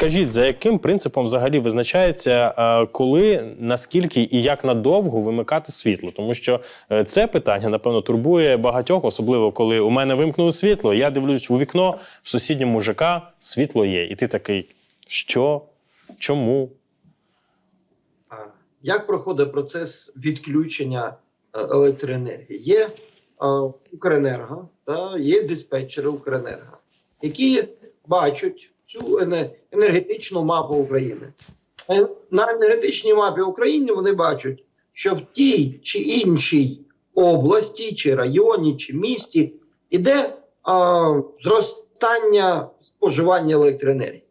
Скажіть, за яким принципом взагалі визначається, е, коли, наскільки і як надовго вимикати світло? Тому що е, це питання, напевно, турбує багатьох, особливо коли у мене вимкнули світло, я дивлюсь у вікно в сусідньому ЖК світло є. І ти такий, що? Чому? Як проходить процес відключення е, електроенергії? Є Укренерго, та, є диспетчери Укренерго, які бачать цю енергетичну мапу України. Е, На енергетичній мапі України вони бачать, що в тій чи іншій області, чи районі, чи місті іде а, зростання споживання електроенергії.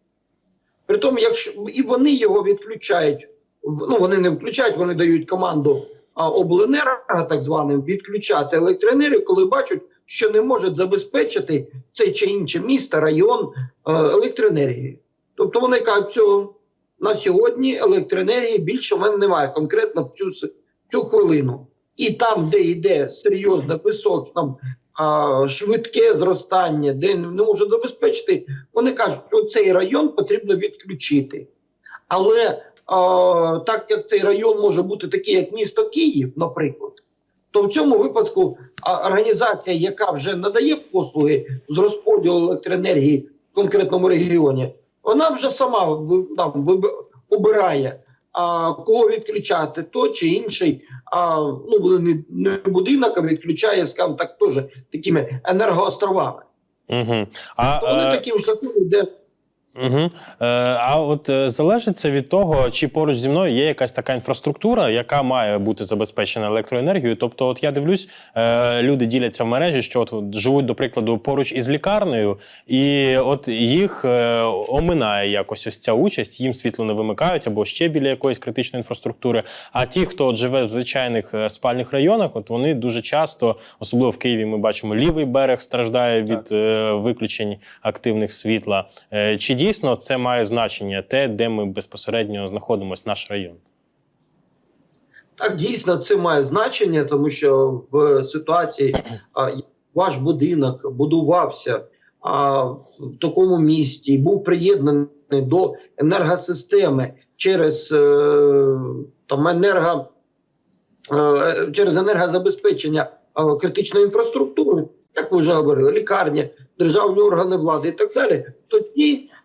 При тому, якщо і вони його відключають, ну вони не включають, вони дають команду а, обленерго, так званим, відключати електроенергію, коли бачать, що не можуть забезпечити це чи інше місто, район е, електроенергією. Тобто вони кажуть, що на сьогодні електроенергії більше в мене немає, конкретно в цю, цю хвилину. І там, де йде серйозне високе там, а, швидке зростання, де не можуть забезпечити, вони кажуть, що цей район потрібно відключити. Але а, так як цей район може бути такий, як місто Київ, наприклад, то в цьому випадку організація, яка вже надає послуги з розподілу електроенергії в конкретному регіоні, вона вже сама там, обирає, а, кого відключати, то чи інший, а, ну, не, не будинок, а відключає, скажімо так, теж такими енергоостровами. Угу. А, То вони е, таким шляхом йде. Угу. А от е, залежить це від того, чи поруч зі мною є якась така інфраструктура, яка має бути забезпечена електроенергією. Тобто, от я дивлюсь, е, люди діляться в мережі, що от, живуть, до прикладу, поруч із лікарнею, і от їх оминає якось ось ця участь, їм світло не вимикають або ще біля якоїсь критичної інфраструктури. А ті, хто от живе в звичайних спальних районах, от вони дуже часто, особливо в Києві, ми бачимо, лівий берег страждає від е, виключень активних світла. Чи дійсно це має значення те, де ми безпосередньо знаходимося, наш район? Так, дійсно, це має значення, тому що в ситуації а, ваш будинок будувався а, в такому місті і був приєднаний до енергосистеми через е, там енерго, е, через енергозабезпечення е, критичної інфраструктури, як ви вже говорили, лікарні, державні органи влади і так далі, то ті е,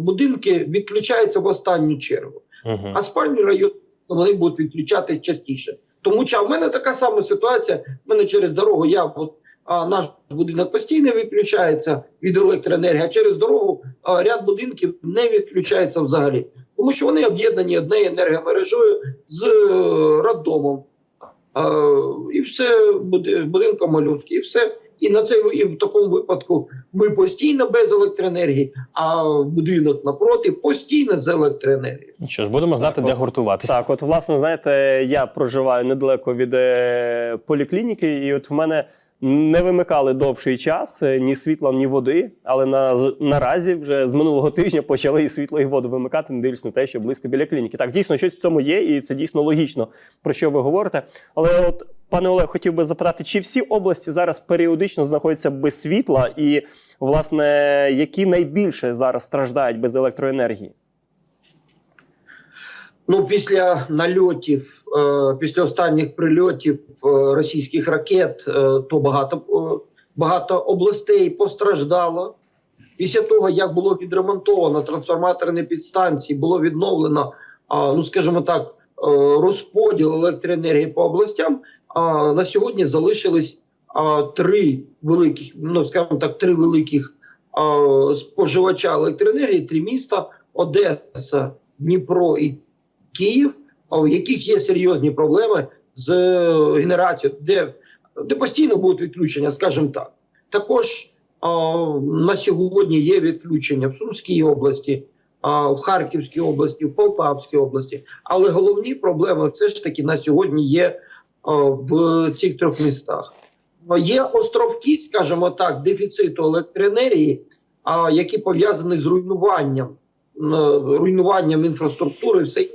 будинки відключаються в останню чергу. Угу. А спальні райони вони будуть відключати частіше. Тому що в мене така сама ситуація. В мене через дорогу я от, а, наш будинок постійно відключається від електроенергії, а через дорогу а, ряд будинків не відключається взагалі, тому що вони об'єднані однією енергомережою з е, роддомом. А, і все буде будинком малютки, і все. І на це і в такому випадку ми постійно без електроенергії, а будинок напроти постійно з електроенергією. Ну Що ж, будемо знати, Так, де от- гуртуватися. Так, от власне, знаєте, я проживаю недалеко від е, поліклініки, і от в мене не вимикали довший час е, ні світла, ні води. Але на наразі вже з минулого тижня почали і світло, і воду вимикати, не дивлячись на те, що близько біля клініки. Так, дійсно, щось в цьому є, і це дійсно логічно, про що ви говорите. Але от, пане Олег, хотів би запитати, чи всі області зараз періодично знаходяться без світла, і власне які найбільше зараз страждають без електроенергії? Ну, після нальотів, е, після останніх прильотів е, російських ракет, е, то багато, багато областей постраждало. Після того, як було відремонтовано трансформаторні підстанції, було відновлено, ну скажімо так, розподіл електроенергії по областям. А на сьогодні залишились три великих, ну скажімо так, три великих споживача електроенергії, три міста: Одеса, Дніпро і Київ, у яких є серйозні проблеми з е, генерацією, де, де постійно будуть відключення, скажімо так. Також а, на сьогодні є відключення в Сумській області, а, в Харківській області, в Полтавській області. Але головні проблеми все ж таки на сьогодні є а, в цих трьох містах. Є островки, скажімо так, дефіциту електроенергії, а, які пов'язані з руйнуванням, руйнуванням інфраструктури, все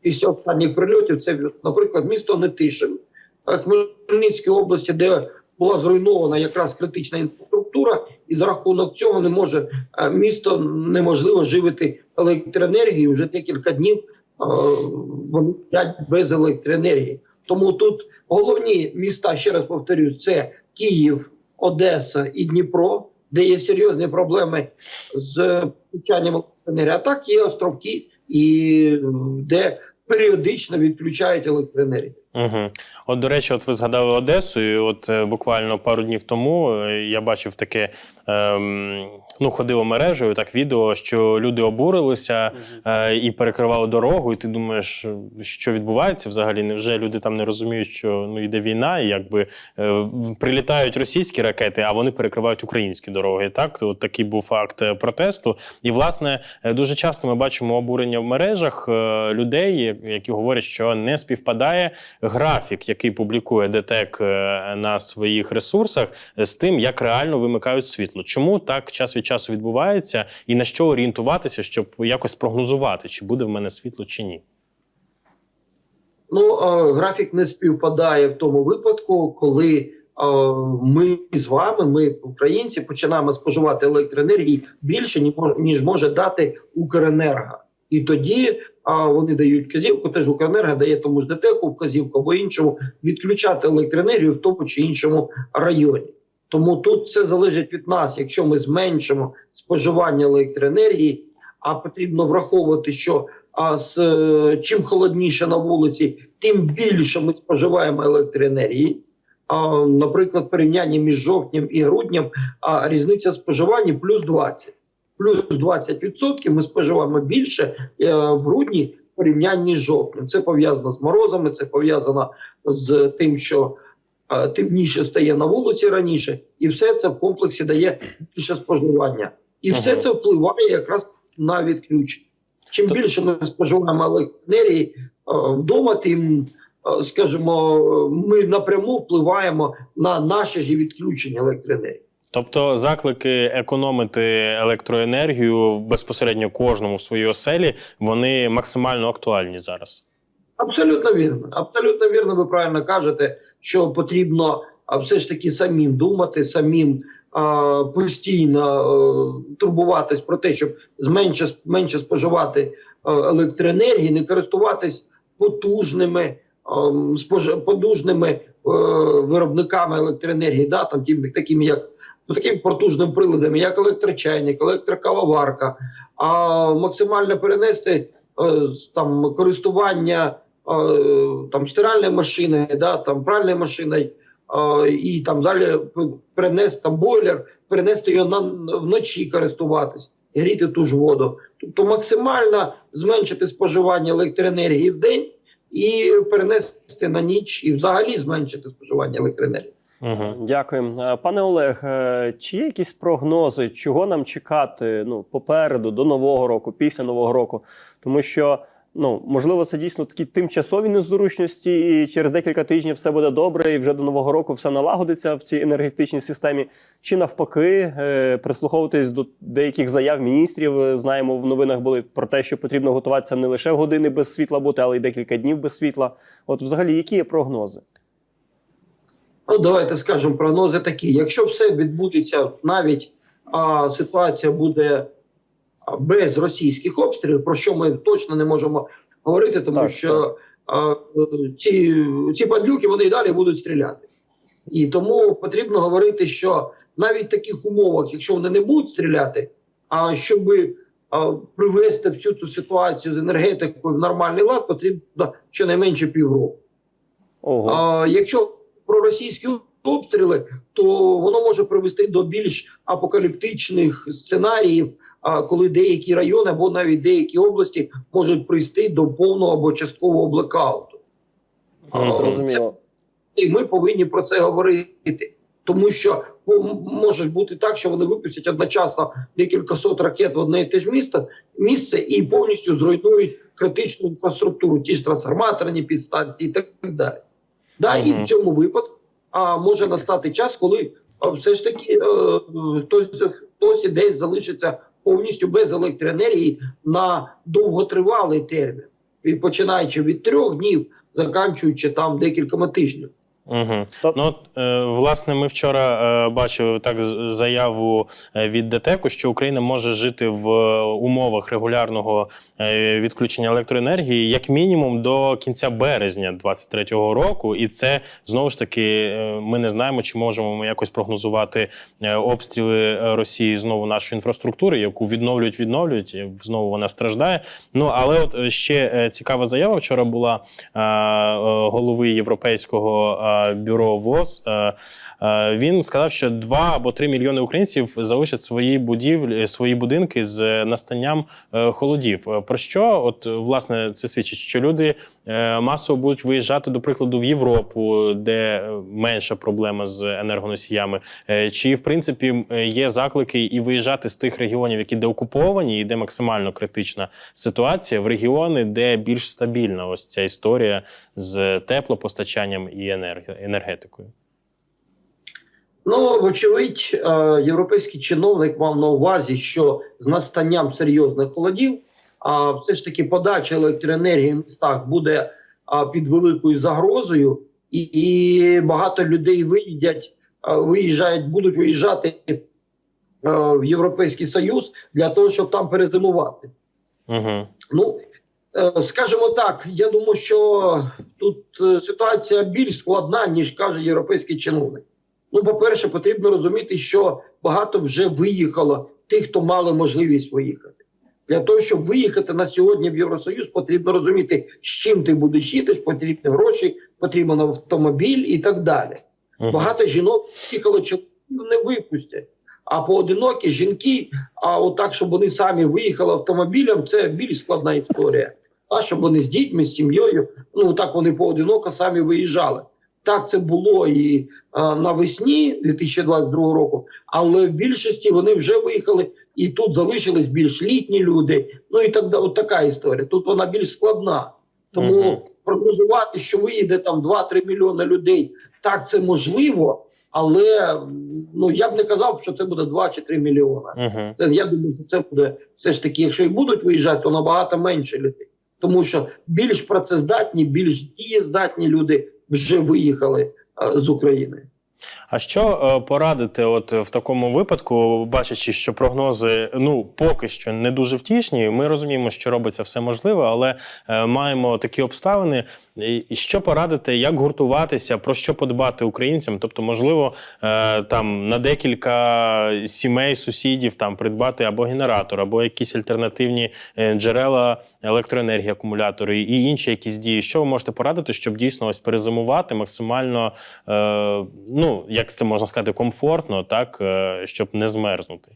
після останніх прильотів. Це, наприклад, місто Нетишин е, Хмельницької області, де була зруйнована якраз критична інфраструктура. і за рахунок цього не може е, місто неможливо живити електроенергією. Вже декілька днів е, вони без електроенергії. Тому тут головні міста, ще раз повторюсь, це Київ, Одеса і Дніпро, де є серйозні проблеми з включанням електроенергії. А так є островки, і де періодично відключають електроенергію. Угу. От, до речі, от ви згадали Одесу, і от е, буквально пару днів тому е, я бачив таке, ем, ну, ходило мережею, так відео, що люди обурилися е, і перекривали дорогу, і ти думаєш, що відбувається взагалі? Невже люди там не розуміють, що ну, йде війна, і якби е, прилітають російські ракети, а вони перекривають українські дороги. Так, от такий був факт е, протесту. І, власне, е, дуже часто ми бачимо обурення в мережах е, людей, які говорять, що не співпадає графік, який публікує ДТЕК е, на своїх ресурсах, з тим, як реально вимикають світло. Чому так час від часу відбувається, і на що орієнтуватися, щоб якось прогнозувати, чи буде в мене світло чи ні? Ну, е, графік не співпадає в тому випадку, коли е, ми з вами, ми, українці, починаємо споживати електроенергії більше, ні- ніж може дати Укренерго. І тоді а, вони дають вказівку, теж Укренерго дає тому ж ДТЕКу вказівку або іншому відключати електроенергію в тому чи іншому районі. Тому тут все залежить від нас. Якщо ми зменшимо споживання електроенергії, а потрібно враховувати, що а з е, чим холодніше на вулиці, тим більше ми споживаємо електроенергії. А, наприклад, порівняння між жовтнем і груднем, а різниця споживання плюс 20. Плюс 20% ми споживаємо більше е, в грудні в порівнянні з жовтнем. Це пов'язано з морозами, це пов'язано з тим, що е, темніше стає на вулиці раніше, і все це в комплексі дає більше споживання. І все це впливає якраз на відключення. Чим більше ми споживаємо електроенергії е, вдома, тим, скажімо, ми напряму впливаємо на наше ж відключення електроенергії. Тобто заклики економити електроенергію безпосередньо кожному в своїй оселі, вони максимально актуальні зараз. Абсолютно вірно. Абсолютно вірно, ви правильно кажете, що потрібно все ж таки самим думати, самим а, постійно а, турбуватись про те, щоб зменше, менше споживати а, електроенергії, не користуватись потужними, а, спож, потужними е, виробниками електроенергії, да, там, такими як такими потужними приладами, як електрочайник, електрокавоварка, а максимально перенести е, там користування е, там стиральною машиною, да, там пральною машиною, е, і там далі перенести там бойлер, перенести його на вночі користуватись, гріти ту ж воду. Тобто максимально зменшити споживання електроенергії в день і перенести на ніч, і взагалі зменшити споживання електроенергії. Угу. Дякую. Е, Пане Олег, е, чи є якісь прогнози, чого нам чекати ну, попереду, до Нового року, після Нового року? Тому що, ну, можливо, це дійсно такі тимчасові незручності, і через декілька тижнів все буде добре, і вже до Нового року все налагодиться в цій енергетичній системі. Чи навпаки, е, прислуховуватись до деяких заяв міністрів, е, знаємо, в новинах були про те, що потрібно готуватися не лише години без світла бути, але й декілька днів без світла. От, взагалі, які є прогнози? Ну, давайте скажемо прогнози такі. Якщо все відбудеться, навіть а, ситуація буде без російських обстрілів, про що ми точно не можемо говорити, тому Так, що а, ці, ці падлюки вони і далі будуть стріляти. І тому потрібно говорити, що навіть в таких умовах, якщо вони не будуть стріляти, а щоб а, привести всю цю ситуацію з енергетикою в нормальний лад, потрібно щонайменше півроку. Ого. А, якщо про російські обстріли, то воно може привести до більш апокаліптичних сценаріїв, а, коли деякі райони або навіть деякі області можуть прийти до повного або часткового блекауту. І ми повинні про це говорити. Тому що може бути так, що вони випустять одночасно декілька сот ракет в одне і те ж місто місце і повністю зруйнують критичну інфраструктуру, ті ж трансформаторні підстанції і так далі. Да, І в цьому випадку а, може настати час, коли а, все ж таки а, хтось, хтось і десь залишиться повністю без електроенергії на довготривалий термін, і починаючи від трьох днів, заканчуючи там декількома тижнів. Угу. Тоб- Ну, е, власне, ми вчора е, бачили так заяву е, від ДТЕКу, що Україна може жити в умовах регулярного е, відключення електроенергії як мінімум до кінця березня 2023 року. І це знову ж таки е, ми не знаємо, чи можемо ми якось прогнозувати обстріли Росії знову нашої інфраструктури, яку відновлюють, відновлюють. і Знову вона страждає. Ну але от ще цікава заява вчора була е, голови європейського бюро ВОЗ. Е, е, Він сказав, що 2 або 3 мільйони українців залишать свої будівлі, свої будинки з настанням е, холодів. Е, Про що от е, власне це свідчить? Що люди е, масово будуть виїжджати, до прикладу, в Європу, де е, менша проблема з енергоносіями. Е, Чи в принципі е, є заклики і виїжджати з тих регіонів, які деокуповані, і де максимально критична ситуація, в регіони, де більш стабільна ось ця історія з теплопостачанням і енерг- енергетикою? Ну, вочевидь, е, європейський чиновник мав на увазі, що з настанням серйозних холодів, а все ж таки подача електроенергії в містах буде під великою загрозою, і, і багато людей виїдять, виїжджають, будуть виїжджати е, в Європейський Союз для того, щоб там перезимувати. Угу. Ну, е, скажімо так, я думаю, що тут е, ситуація більш складна, ніж каже європейський чиновник. Ну, по-перше, потрібно розуміти, що багато вже виїхало тих, хто мали можливість виїхати. Для того, щоб виїхати на сьогодні в Євросоюз, потрібно розуміти, з чим ти будеш їхати, потрібні гроші, потрібен автомобіль і так далі. Багато жінок їхало, чоловіків не випустять. А поодинокі жінки, а отак, щоб вони самі виїхали автомобілем, це більш складна історія. А щоб вони з дітьми, з сім'єю, ну так вони поодиноко самі виїжджали. Так це було і а, навесні 2022 року, але в більшості вони вже виїхали, і тут залишились більш літні люди. Ну і так. От така історія. Тут вона більш складна. Тому Мгм. прогнозувати, що виїде там 2-3 мільйони людей, так це можливо, але ну я б не казав, що це буде 2 чи 3 мільйона. Угу. Це- Я думаю, що це буде все ж таки, якщо і будуть виїжджати, то набагато менше людей. Тому що більш працездатні, більш дієздатні люди вже виїхали а, з України. А що е, порадити, от в такому випадку, бачачи, що прогнози ну поки що не дуже втішні. Ми розуміємо, що робиться все можливе, але е, маємо такі обставини. Що порадити, як гуртуватися, про що подбати українцям? Тобто, можливо, е, там на декілька сімей, сусідів там придбати або генератор, або якісь альтернативні е, джерела електроенергії, акумулятори і інші якісь дії. Що ви можете порадити, щоб дійсно ось перезимувати максимально, е, ну як це можна сказати, комфортно, так е, щоб не змерзнути?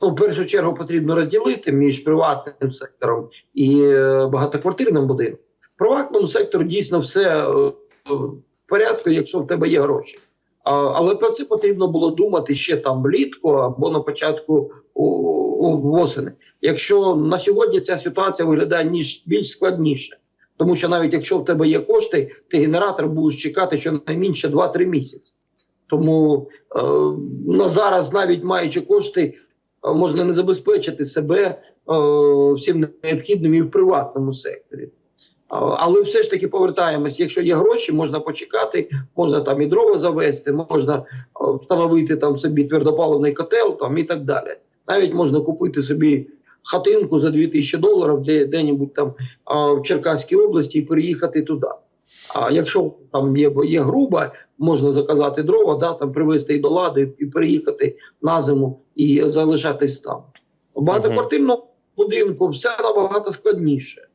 Ну, в першу чергу потрібно розділити між приватним сектором і е, багатоквартирним будинком. В приватному секторі дійсно все е, в порядку, якщо в тебе є гроші. Але про це потрібно було думати ще там влітку або на початку восени. Якщо на сьогодні ця ситуація виглядає ніж більш складніше, тому що навіть якщо в тебе є кошти, ти генератор будеш чекати щонайменше 2-3 місяці. Тому е, на зараз, навіть маючи кошти, е, можна не забезпечити себе е, всім необхідним і в приватному секторі. Але все ж таки повертаємось. Якщо є гроші, можна почекати, можна там і дрова завести, можна е, встановити там собі твердопаливний котел там і так далі. Навіть можна купити собі хатинку за 2000 доларів де, де-небудь там а, в Черкаській області і переїхати туди. А якщо там є, є груба, можна заказати дрова, да, там привезти і до ладу і, і переїхати на зиму і залишатись там. У багатоквартирному будинку все набагато складніше.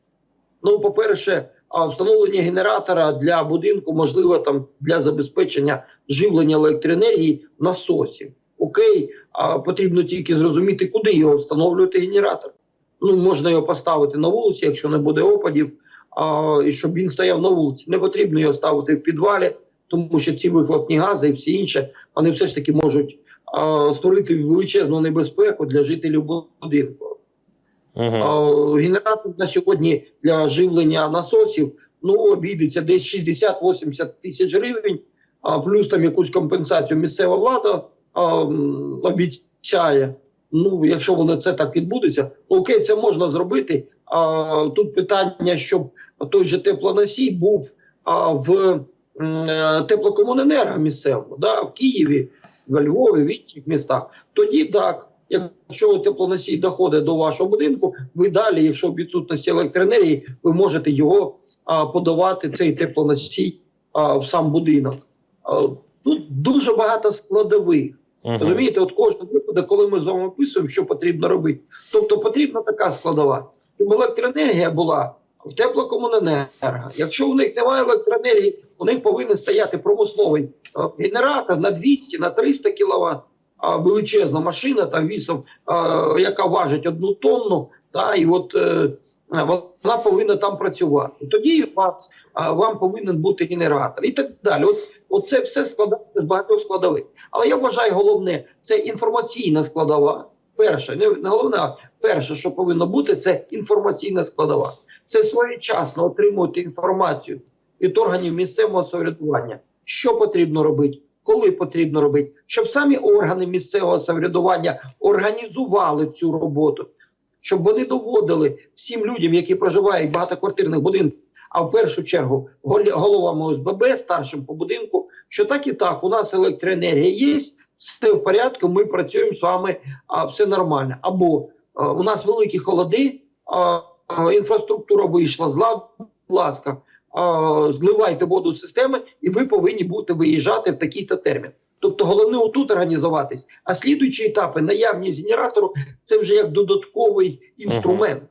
Ну, по-перше, встановлення генератора для будинку можливо там для забезпечення живлення електроенергії насосів. Окей, а потрібно тільки зрозуміти, куди його встановлювати генератор. Ну, можна його поставити на вулиці, якщо не буде опадів, а, і щоб він стояв на вулиці. Не потрібно його ставити в підвалі, тому що ці вихлопні гази і всі інше, вони все ж таки можуть а, створити величезну небезпеку для жителів будинку. Угу. А, Генератор на сьогодні для живлення насосів ну обійдеться десь 60-80 тисяч гривень, а плюс там якусь компенсацію місцева влада обіцяє. Ну, якщо воно це так відбудеться, ну окей, це можна зробити. А тут питання, щоб той же теплоносій був а, в е, теплокомуненерго місцевому, да, в Києві, в Львові, в інших містах, тоді так. Якщо теплоносій доходить до вашого будинку, ви далі, якщо в відсутності електроенергії, ви можете його а, подавати, цей теплоносій а, в сам будинок. А, тут дуже багато складових. Розумієте, от кожен випадок, коли ми з вами описуємо, що потрібно робити. Тобто потрібна така складова, щоб електроенергія була в теплокомуненерго. Якщо у них немає електроенергії, у них повинен стояти промисловий е, генератор на 200, на 300 кВт, величезна машина там вісом, е, яка важить одну тонну, та, і от е, вона повинна там працювати. Тоді вас, вам повинен бути генератор і так далі. От, от це все складається з багатьох складових. Але я вважаю, головне це інформаційна складова. Перше, не, не головне, перше, що повинно бути, це інформаційна складова. Це своєчасно отримувати інформацію від органів місцевого самоврядування, що потрібно робити, коли потрібно робити, щоб самі органи місцевого самоврядування організували цю роботу, щоб вони доводили всім людям, які проживають в багатоквартирних будинках, а в першу чергу голі- головам ОСББ, старшим по будинку, що так і так, у нас електроенергія є, все в порядку, ми працюємо з вами, а все нормально. Або а, у нас великі холоди, а, а, інфраструктура вийшла з ладу, будь ласка, а, зливайте воду з системи, і ви повинні бути виїжджати в такий-то термін. Тобто головне отут організуватись. А слідуючі етапи, наявність генератору, це вже як додатковий інструмент.